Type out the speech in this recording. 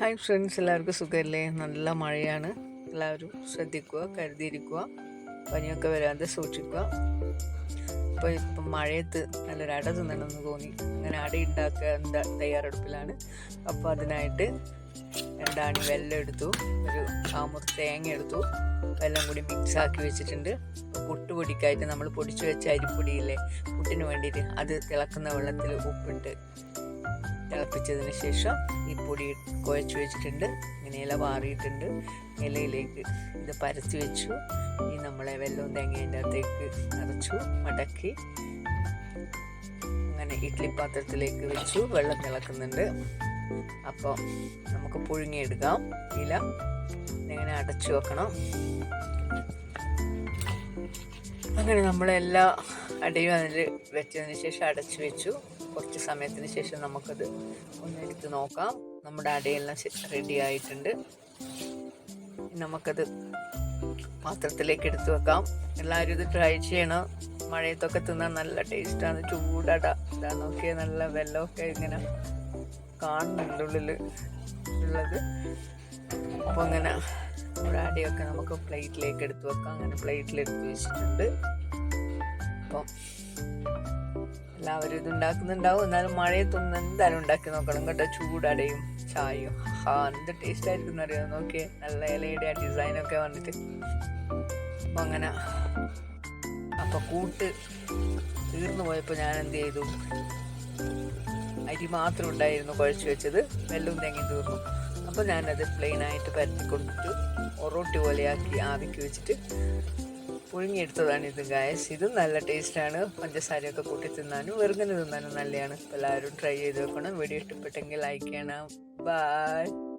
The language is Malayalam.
ഹായ് ഫ്രണ്ട്സ് എല്ലാവർക്കും സുഖമല്ലേ നല്ല മഴയാണ്. എല്ലാവരും ശ്രദ്ധിക്കുക കരുതിയിരിക്കുക. പനിയൊക്കെ വരാതെ സൂക്ഷിക്കുക. അപ്പോൾ ഇപ്പം മഴയത്ത് നല്ലൊരു അട തിന്നണമെന്ന് തോന്നി. അങ്ങനെ അട ഉണ്ടാക്കുക എന്താ തയ്യാറെടുപ്പിലാണ്. അപ്പോൾ അതിനായിട്ട് രണ്ടാണി വെല്ലം എടുത്തു. ഒരു കാമുർ തേങ്ങ എടുത്തു. എല്ലാം കൂടി മിക്സ് ആക്കി വെച്ചിട്ടുണ്ട്. പുട്ട് പൊടിക്കായിട്ട് നമ്മൾ പൊടിച്ചു വെച്ച അരിപ്പൊടിയില്ലേ? പുട്ടിന് വേണ്ടിയിട്ട് അത് തിളക്കുന്ന വെള്ളത്തിൽ ഉപ്പിട്ട് തിളപ്പിച്ചതിന് ശേഷം ഈ പൊടി കുഴച്ച് വെച്ചിട്ടുണ്ട്. ഇങ്ങനെ ഇല വാറിയിട്ടുണ്ട്. ഇലയിലേക്ക് ഇത് പരത്തി വെച്ചു. ഈ നമ്മളെ വെള്ളവും തേങ്ങേന്റെ അകത്തേക്ക് നിറച്ചു മടക്കി അങ്ങനെ ഇഡ്ഡലി പാത്രത്തിലേക്ക് വെച്ചു. വെള്ളം തിളക്കുന്നുണ്ട്. അപ്പോൾ നമുക്ക് പുഴുങ്ങിയെടുക്കാം. ഇല ഇങ്ങനെ അടച്ചു വെക്കണം. അങ്ങനെ നമ്മളെല്ലാ അടയും അതിൽ വെച്ചതിന് ശേഷം അടച്ചു വെച്ചു. കുറച്ച് സമയത്തിന് ശേഷം നമുക്കത് ഒന്ന് എടുത്ത് നോക്കാം. നമ്മുടെ അടയെല്ലാം റെഡി ആയിട്ടുണ്ട്. നമുക്കത് പാത്രത്തിലേക്ക് എടുത്തു വെക്കാം. എല്ലാവരും ഇത് ട്രൈ ചെയ്യണം. മഴയത്തൊക്കെ തിന്നാൻ നല്ല ടേസ്റ്റാണ് ചൂടട. ഇതാ നോക്കിയാൽ നല്ല വെള്ളമൊക്കെ ഇങ്ങനെ കാണുന്നുണ്ട് ഉള്ളിൽ ഉള്ളത്. അപ്പോൾ അങ്ങനെ നമ്മുടെ നമുക്ക് പ്ലേറ്റിലേക്ക് എടുത്ത് വെക്കാം. അങ്ങനെ പ്ലേറ്റിൽ പ്ലേറ്റിലെടുത്ത് വെച്ചിട്ടുണ്ട്. അപ്പം എല്ലാവരും ഇത് ഉണ്ടാക്കുന്നുണ്ടാവും എന്നാലും മഴയത്തൊന്നും എന്തായാലും ഉണ്ടാക്കി നോക്കണം കേട്ടോ. ചൂടടയും ചായയും. ഹാ എന്ത് ടേസ്റ്റ് ആയിരിക്കും എന്നറിയാം നോക്കിയേ നല്ല ഇലയുടെ ആ ഡിസൈനൊക്കെ വന്നിട്ട്. അപ്പം അങ്ങനെ. അപ്പം കൂട്ട് തീർന്നു പോയപ്പോൾ ഞാൻ എന്ത് ചെയ്തു? അരി മാത്രം ഉണ്ടായിരുന്നു കുഴച്ച് വെച്ചത്. വെല്ലവും തേങ്ങയും തീർന്നു. അപ്പോൾ ഞാനത് പ്ലെയിനായിട്ട് പരത്തി കൊടുത്തിട്ട് ഒറോട്ടി പോലെയാക്കി ആവിക്ക് വെച്ചിട്ട് പുഴുങ്ങിയെടുത്തതാണ് ഇത് ഗായസ് ഇതും നല്ല ടേസ്റ്റാണ് പഞ്ചസാരയൊക്കെ കൂട്ടി തിന്നാനും വെറുങ്ങനെ തിന്നാനും നല്ലതാണ്. എല്ലാവരും ട്രൈ ചെയ്ത് വെക്കണം വീഡിയോ ഇഷ്ടപ്പെട്ടെങ്കിൽ ലൈക്ക് ചെയ്യണം. ബൈ